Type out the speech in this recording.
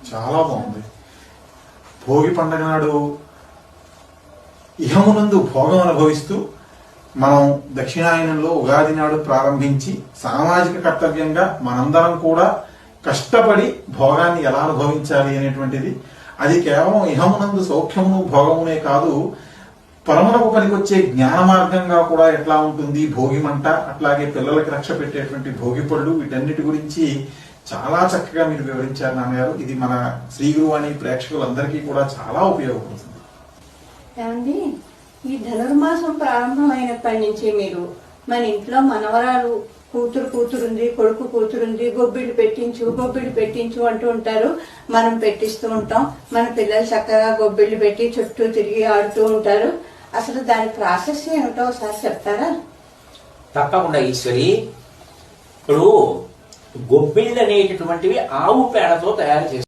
చాలా బాగుంది. భోగి పండగ నాడు ఇహమునందు భోగం అనుభవిస్తూ మనం దక్షిణాయనంలో ఉగాది నాడు ప్రారంభించి సామాజిక కర్తవ్యంగా మనందరం కూడా కష్టపడి భోగాన్ని ఎలా అనుభవించాలి అనేటువంటిది అది కేవలం ఇహమునందు సౌఖ్యమును భోగమునే కాదు పరమునకు పనికొచ్చే జ్ఞాన మార్గంగా కూడా ఎట్లా ఉంటుంది? భోగిమంట అట్లాగే పిల్లలకి రక్ష పెట్టేటువంటి భోగి పళ్ళు వీటన్నిటి గురించి చాలా చక్కగా మీరు వివరించారు నాన్నగారు. ఇది మన శ్రీ గురువాణి ప్రేక్షకులందరికీ కూడా చాలా ఉపయోగపడుతుంది. ఏమండి ఈ ధనుర్మాసం ప్రారంభమైనప్పటి నుంచి మీరు మన ఇంట్లో మనవరాలు కూతురు కూతురుంది కొడుకు కూతురుంది గొబ్బిళ్ళు పెట్టించు గొబ్బిళ్ళు పెట్టించు అంటూ ఉంటారు. మనం పెట్టిస్తూ ఉంటాం. మన పిల్లలు చక్కగా గొబ్బిళ్ళు పెట్టి చుట్టూ తిరిగి ఆడుతూ ఉంటారు. అసలు దాని ప్రాసెస్ ఏమిటో ఒకసారి చెప్తారా? తప్పకుండా ఈశ్వరి. ఇప్పుడు గొబ్బిళ్ళు అనేటటువంటివి ఆవు పేడతో తయారు చేస్తారు.